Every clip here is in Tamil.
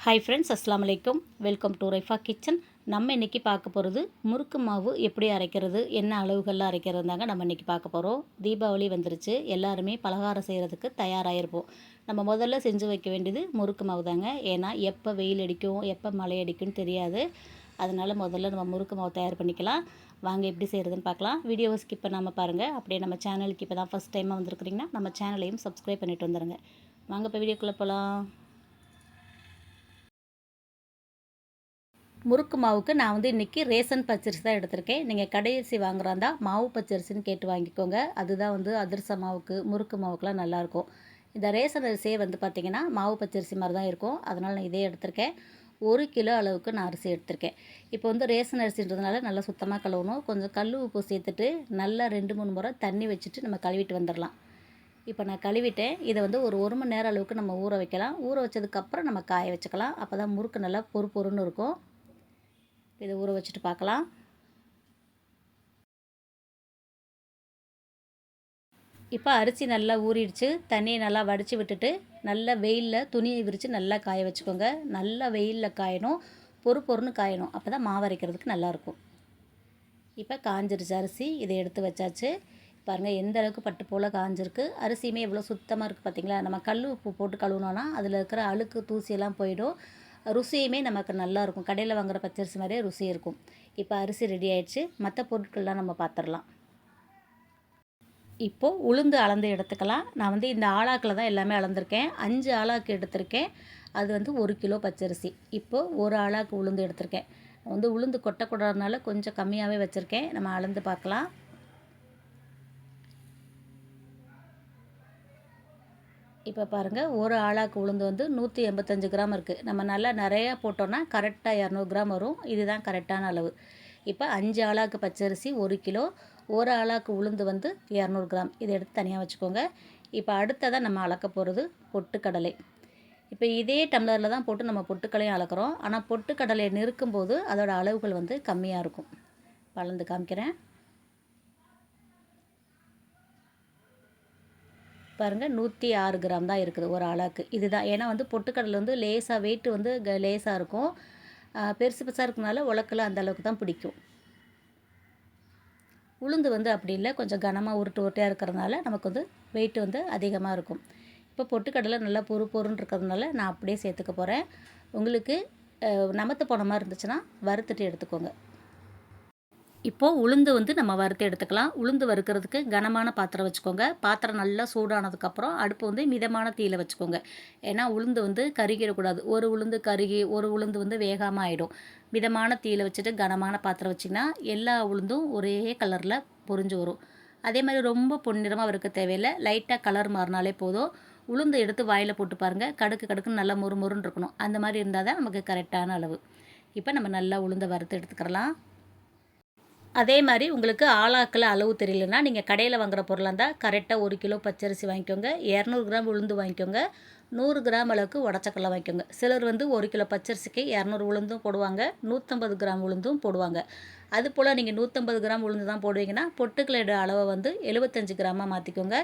ஹாய் ஃப்ரெண்ட்ஸ் அஸ்லாம் வலைக்கம் வெல்கம் டு ரைஃபா கிச்சன் நம்ம இன்றைக்கி பார்க்க போகிறது முறுக்கு மாவு எப்படி அரைக்கிறது என்ன அளவுகளில் அரைக்கிறது தாங்க நம்ம இன்றைக்கி பார்க்க போகிறோம் தீபாவளி வந்துருச்சு. எல்லாருமே பலகாரம் செய்கிறதுக்கு தயாராகிருப்போம் நம்ம முதல்ல செஞ்சு வைக்க வேண்டியது முறுக்கு மாவு தாங்க ஏன்னா எப்போ வெயில் அடிக்கும் எப்போ மழை அடிக்கும்னு தெரியாது. அதனால் முதல்ல நம்ம முறுக்கு மாவு தயார் பண்ணிக்கலாம். வாங்க எப்படி செய்கிறதுன்னு பார்க்கலாம். வீடியோவை ஸ்கிப் பண்ணாமல் பாருங்கள் அப்படியே நம்ம சேனலுக்கு இப்போ தான் ஃபஸ்ட் டைமாக வந்திருக்கிறீங்கன்னா நம்ம சேனலையும் சப்ஸ்கிரைப் பண்ணிட்டு வந்துடுங்க வாங்க இப்போ வீடியோக்குள்ளே போகலாம் முறுக்கு மாவுக்கு நான் வந்து இன்றைக்கி ரேசன் பச்சரிசி தான் எடுத்திருக்கேன். நீங்கள் கடையரிசி வாங்குறாந்தா மாவு பச்சரிசின்னு கேட்டு வாங்கிக்கோங்க. அதுதான் வந்து அதிரச மாவுக்கு முறுக்கு மாவுக்குலாம் நல்லாயிருக்கும். இந்த ரேசன் அரிசியே வந்து பார்த்திங்கன்னா மாவு பச்சரிசி மாதிரி தான் இருக்கும். அதனால் நான் இதே எடுத்திருக்கேன். ஒரு கிலோ அளவுக்கு நான் அரிசி எடுத்திருக்கேன். இப்போ வந்து ரேசன் அரிசின்றதுனால நல்லா சுத்தமாக கழுவணும். கொஞ்சம் கல் உப்பு சேர்த்துட்டு நல்லா ரெண்டு மூணு முறை தண்ணி வச்சுட்டு நம்ம கழுவிட்டு வந்துடலாம். இப்போ நான் கழுவிட்டேன். இதை வந்து ஒரு ஒரு மணி நேரம் அளவுக்கு நம்ம ஊற வைக்கலாம். ஊற வச்சதுக்கப்புறம் நம்ம காய வச்சுக்கலாம். அப்போ தான் முறுக்கு நல்லா பொறு பொறுன்னு இருக்கும். இதை ஊற வச்சுட்டு பார்க்கலாம். இப்போ அரிசி நல்லா ஊறிடுச்சு. தண்ணியை நல்லா வடித்து விட்டுட்டு நல்லா வெயிலில் துணியை விரித்து நல்லா காய வச்சுக்கோங்க. நல்லா வெயிலில் காயணும். பொறு பொறுன்னு காயணும். அப்போ தான் மாவு அரைக்கிறதுக்கு நல்லாயிருக்கும் இப்போ காஞ்சிருச்சு அரிசி. இதை எடுத்து வச்சாச்சு. பாருங்கள் எந்த அளவுக்கு பட்டு போல் காஞ்சிருக்கு. அரிசியுமே எவ்வளோ சுத்தமாக இருக்குது பார்த்திங்களா நம்ம கல் உப்பு போட்டு கழுவுனோன்னா அதில் இருக்கிற அழுக்கு தூசியெல்லாம் போயிடும். ருசியுமே நமக்கு நல்லாயிருக்கும். கடையில் வாங்குகிற பச்சரிசி மாதிரியே ருசி இருக்கும். இப்போ அரிசி ரெடி ஆயிடுச்சு. மற்ற பொருட்கள்லாம் நம்ம பார்த்துடலாம். இப்போது உளுந்து அளந்து எடுத்துக்கலாம். நான் வந்து இந்த ஆளாக்கில் தான் எல்லாமே அளந்திருக்கேன். அஞ்சு ஆளாக்கு எடுத்திருக்கேன். அது வந்து ஒரு கிலோ பச்சரிசி இப்போது ஒரு ஆளாக்கு உளுந்து எடுத்திருக்கேன். வந்து உளுந்து கொட்டக்கூடாதுனால கொஞ்சம் கம்மியாகவே வச்சுருக்கேன். நம்ம அளந்து பார்க்கலாம். இப்போ பாருங்கள் ஒரு ஆளாக்கு உளுந்து வந்து நூற்றி எண்பத்தஞ்சு கிராம் இருக்குது நம்ம நல்லா நிறையா போட்டோன்னா கரெக்டாக இரநூறு கிராம் வரும். இதுதான் கரெக்டான அளவு. இப்போ அஞ்சு ஆளாக்கு பச்சரிசி ஒரு கிலோ ஒரு ஆளாக்கு உளுந்து வந்து இரநூறு கிராம். இதை எடுத்து தனியாக வச்சுக்கோங்க. இப்போ அடுத்ததாக நம்ம அளக்க போகிறது பொட்டுக்கடலை. இப்போ இதே டம்ளரில் தான் போட்டு நம்ம பொட்டுக்கடலையும் அளக்குறோம். ஆனால் பொட்டுக்கடலையை நிறுக்கும் போது அதோடய அளவுகள் வந்து கம்மியாக இருக்கும். வளர்ந்து காமிக்கிறேன். பாருங்கள் நூற்றி ஆறு கிராம் தான் இருக்குது ஒரு ஆளாக்கு. இதுதான். ஏன்னா வந்து பொட்டுக்கடலை வந்து லேசாக வெயிட் வந்து க லேசாக இருக்கும். பெருசு பெருசாக இருக்கனால உலக்கில் அந்த அளவுக்கு தான் பிடிக்கும். உளுந்து வந்து அப்படி இல்லை. கொஞ்சம் கனமாக உருட்டு உருட்டையாக இருக்கிறதுனால நமக்கு வந்து வெயிட் வந்து அதிகமாக இருக்கும். இப்போ பொட்டுக்கடலை நல்லா பொறு பொருன்னு இருக்கிறதுனால நான் அப்படியே சேர்த்துக்க போகிறேன் உங்களுக்கு நமத்து போன மாதிரி இருந்துச்சுன்னா வறுத்துட்டு எடுத்துக்கோங்க. இப்போது உளுந்து வந்து நம்ம வறுத்து எடுத்துக்கலாம். உளுந்து வறுக்கிறதுக்கு கனமான பாத்திரம் வச்சுக்கோங்க. பாத்திரம் நல்லா சூடானதுக்கப்புறம் அடுப்பு வந்து மிதமான தீயில் வச்சுக்கோங்க. ஏன்னா உளுந்து வந்து கருகிடக்கூடாது. ஒரு உளுந்து கருகி ஒரு உளுந்து வந்து வேகாமல் ஆகிடும் மிதமான தீயில் வச்சுட்டு கனமான பாத்திரம் வச்சிங்கன்னா எல்லா உளுந்தும் ஒரே கலரில் பொறிஞ்சு வரும். அதே மாதிரி ரொம்ப பொன்னிறமாக வறுக்க தேவையில்லை. லைட்டாக கலர் மாறினாலே போதும். உளுந்து எடுத்து வாயில் போட்டு பாருங்கள் கடுக்கு கடுக்குன்னு நல்லா முறு முருன்னு இருக்கணும். அந்த மாதிரி இருந்தால் தான் நமக்கு கரெக்டான அளவு. இப்போ நம்ம நல்லா உளுந்தை வறுத்து எடுத்துக்கிறலாம். அதே மாதிரி உங்களுக்கு ஆளாக்கில் அளவு தெரியலனா நீங்கள் கடையில் வாங்குகிற பொருளாக இருந்தால் கரெக்டாக ஒரு கிலோ பச்சரிசி வாங்கிக்கோங்க இரநூறு கிராம் உளுந்து வாங்கிக்கோங்க நூறு கிராம் அளவுக்கு உடச்சக்கடலை வாங்கிக்கோங்க. சிலர் வந்து ஒரு கிலோ பச்சரிசிக்கு இரநூறு உளுந்தும் போடுவாங்க நூற்றம்பது கிராம் உளுந்தும் போடுவாங்க. அது போல் நீங்கள் நூற்றம்பது கிராம் உளுந்து தான் போடுவீங்கன்னா பொட்டுக்கலையோட அளவை வந்து எழுபத்தஞ்சு கிராமாக மாற்றிக்கோங்க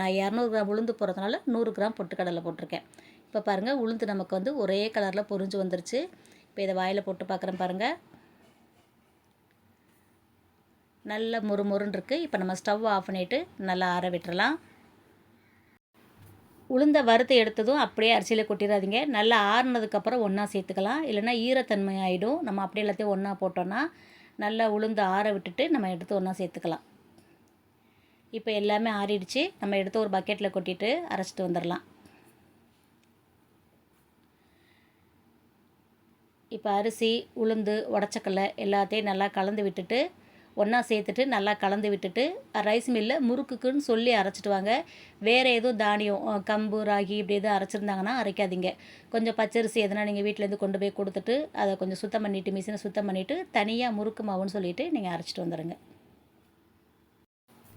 நான் இரநூறு கிராம் உளுந்து போடுறதுனால நூறு கிராம் பொட்டுக்கடலை போட்டிருக்கேன். இப்போ பாருங்கள் உளுந்து நமக்கு வந்து ஒரே கலரில் பொறிஞ்சு வந்துருச்சு. இப்போ இதை வாயில் போட்டு பார்க்குறேன் பாருங்கள் நல்ல முறுமுறுன்னு இருக்குது இப்போ நம்ம ஸ்டவ் ஆஃப் பண்ணிவிட்டு நல்லா ஆற விட்டுறலாம். உளுந்த வறுத்து எடுத்ததும் அப்படியே அரிசியில் கொட்டிடாதீங்க நல்லா ஆறுனதுக்கப்புறம் ஒன்றா சேர்த்துக்கலாம். இல்லைனா ஈரத்தன்மை ஆகிடும் நம்ம அப்படியே எல்லாத்தையும் ஒன்றா போட்டோன்னா நல்லா உளுந்து ஆற விட்டுட்டு நம்ம எடுத்து ஒன்றா சேர்த்துக்கலாம். இப்போ எல்லாமே ஆறிடுச்சு. நம்ம எடுத்து ஒரு பக்கெட்டில் கொட்டிட்டு அரைச்சிட்டு வந்துடலாம். இப்போ அரிசி உளுந்து உடச்சக்கல்ல எல்லாத்தையும் நல்லா கலந்து விட்டுட்டு ஒன்றா சேர்த்துட்டு நல்லா கலந்து விட்டுட்டு ரைஸ் மில்லில் முறுக்குக்குன்னு சொல்லி அரைச்சிட்டு வாங்க வேறு எதுவும் தானியம் கம்பு ராகி இப்படி எதுவும் அரைச்சிருந்தாங்கன்னா அரைக்காதீங்க. கொஞ்சம் பச்சரிசி எதனா நீங்கள் வீட்டிலேருந்து கொண்டு போய் கொடுத்துட்டு அதை கொஞ்சம் சுத்தம் பண்ணிவிட்டு மிஷினை சுத்தம் பண்ணிவிட்டு தனியாக முறுக்கு மாவுன்னு சொல்லிவிட்டு நீங்கள் அரைச்சிட்டு வந்துடுங்க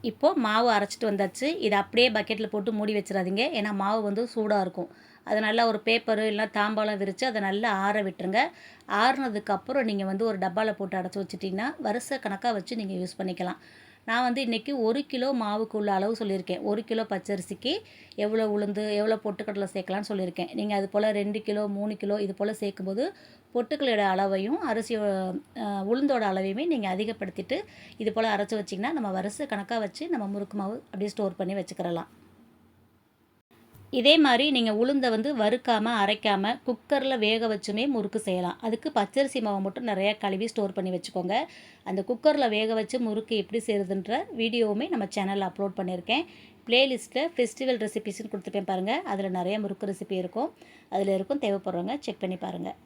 இப்போது மாவு அரைச்சிட்டு வந்தாச்சு. இதை அப்படியே பக்கெட்டில் போட்டு மூடி வச்சிடாதீங்க. ஏன்னா மாவு வந்து சூடாக இருக்கும். அதை நல்லா ஒரு பேப்பரு இல்லை தாம்பாலம் விரித்து அதை நல்லா ஆற விட்டுருங்க. ஆறுனதுக்கப்புறம் நீங்கள் வந்து ஒரு டப்பாவில் போட்டு அடைச்சி வச்சிட்டிங்கன்னா வருஷ கணக்காக வச்சு நீங்கள் யூஸ் பண்ணிக்கலாம். நான் வந்து இன்றைக்கி ஒரு கிலோ மாவுக்கு உள்ள அளவு சொல்லியிருக்கேன். ஒரு கிலோ பச்சரிசிக்கு எவ்வளோ உளுந்து எவ்வளோ பொட்டுக்கடலை சேர்க்கலான்னு சொல்லியிருக்கேன். நீங்கள் அது போல் ரெண்டு கிலோ மூணு கிலோ இது போல் சேர்க்கும்போது பொட்டுக்களோட அளவையும் அரிசி உளுந்தோட அளவையுமே நீங்கள் அதிகப்படுத்திட்டு இது போல் அரைச்சி வச்சிங்கன்னா நம்ம வருஷ கணக்காக வச்சு நம்ம முறுக்கு மாவு அப்படியே ஸ்டோர் பண்ணி வச்சுக்கிறலாம். இதே மாதிரி நீங்கள் உளுந்தை வந்து வறுக்காமல் அரைக்காமல் குக்கரில் வேக வச்சுமே முறுக்கு செய்யலாம். அதுக்கு பச்சரிசி மாவை மட்டும் நிறையா கழுவி ஸ்டோர் பண்ணி வச்சுக்கோங்க. அந்த குக்கரில் வேக வச்சு முறுக்கு எப்படி செய்கிறதுன்ற வீடியோவுமே நம்ம சேனலில் அப்லோட் பண்ணியிருக்கேன். ப்ளேலிஸ்ட்டில் ஃபெஸ்டிவல் ரெசிபிஸ்னு கொடுத்துருப்பேன் பாருங்கள் அதில் நிறைய முறுக்கு ரெசிபி இருக்கும். அதில் இருக்கும் தேவைப்படுறவங்க செக் பண்ணி பாருங்கள்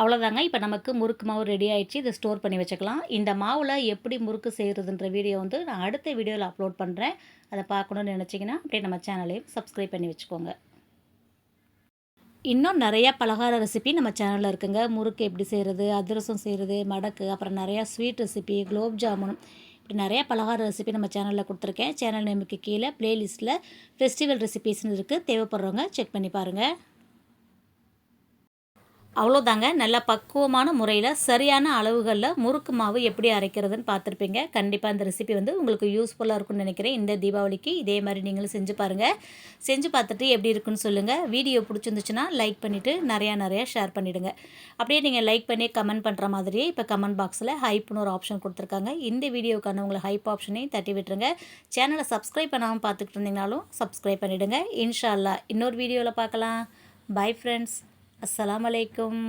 அவ்வளோதாங்க இப்போ நமக்கு முறுக்கு மாவு ரெடி ஆகிடுச்சு இதை ஸ்டோர் பண்ணி வச்சுக்கலாம். இந்த மாவில் எப்படி முறுக்கு செய்கிறதுன்ற வீடியோ வந்து நான் அடுத்த வீடியோவில் அப்லோட் பண்ணுறேன் அதை பார்க்கணுன்னு நினச்சிங்கன்னா அப்படியே நம்ம சேனலையும் சப்ஸ்கிரைப் பண்ணி வச்சுக்கோங்க. இன்னும் நிறையா பலகார ரெசிபி நம்ம சேனலில் இருக்குங்க. முறுக்கு எப்படி செய்கிறது அதிரசம் செய்கிறது மடக்கு அப்புறம் நிறையா ஸ்வீட் ரெசிபி குலோப் ஜாமுன். இப்படி நிறையா பலகார ரெசிபி நம்ம சேனலில் கொடுத்துருக்கேன். சேனல் நேமுக்கு கீழே ப்ளேலிஸ்ட்டில் ஃபெஸ்டிவல் ரெசிபிஸ்னு இருக்குது தேவைப்படுறவங்க செக் பண்ணி பாருங்கள் அவ்வளோதாங்க நல்ல பக்குவமான முறையில் சரியான அளவுகளில் முறுக்கு மாவு எப்படி அரைக்கிறதுன்னு பார்த்துருப்பீங்க. கண்டிப்பாக இந்த ரெசிபி வந்து உங்களுக்கு யூஸ்ஃபுல்லாக இருக்கும்னு நினைக்கிறேன். இந்த தீபாவளிக்கு இதே மாதிரி நீங்களும் செஞ்சு பாருங்கள் செஞ்சு பார்த்துட்டு எப்படி இருக்குன்னு சொல்லுங்கள் வீடியோ பிடிச்சிருந்துச்சுன்னா லைக் பண்ணிவிட்டு நிறையா நிறையா ஷேர் பண்ணிவிடுங்க அப்படியே நீங்கள் லைக் பண்ணி கமெண்ட் பண்ணுற மாதிரியே இப்போ கமெண்ட் பாக்ஸில் ஹைப்னு ஒரு ஆப்ஷன் கொடுத்துருக்காங்க. இந்த வீடியோக்கான உங்களை ஹைப் ஆப்ஷனையும் தட்டி விட்டுருங்க. சேனலை சப்ஸ்கிரைப் பண்ணாமல் பார்த்துக்கிட்டு இருந்தீங்கனாலும் சப்ஸ்கிரைப் பண்ணிவிடுங்க இன்ஷால்லா இன்னொரு வீடியோவில் பார்க்கலாம். பை ஃப்ரெண்ட்ஸ் அஸ்லாம் அலைக்கும்.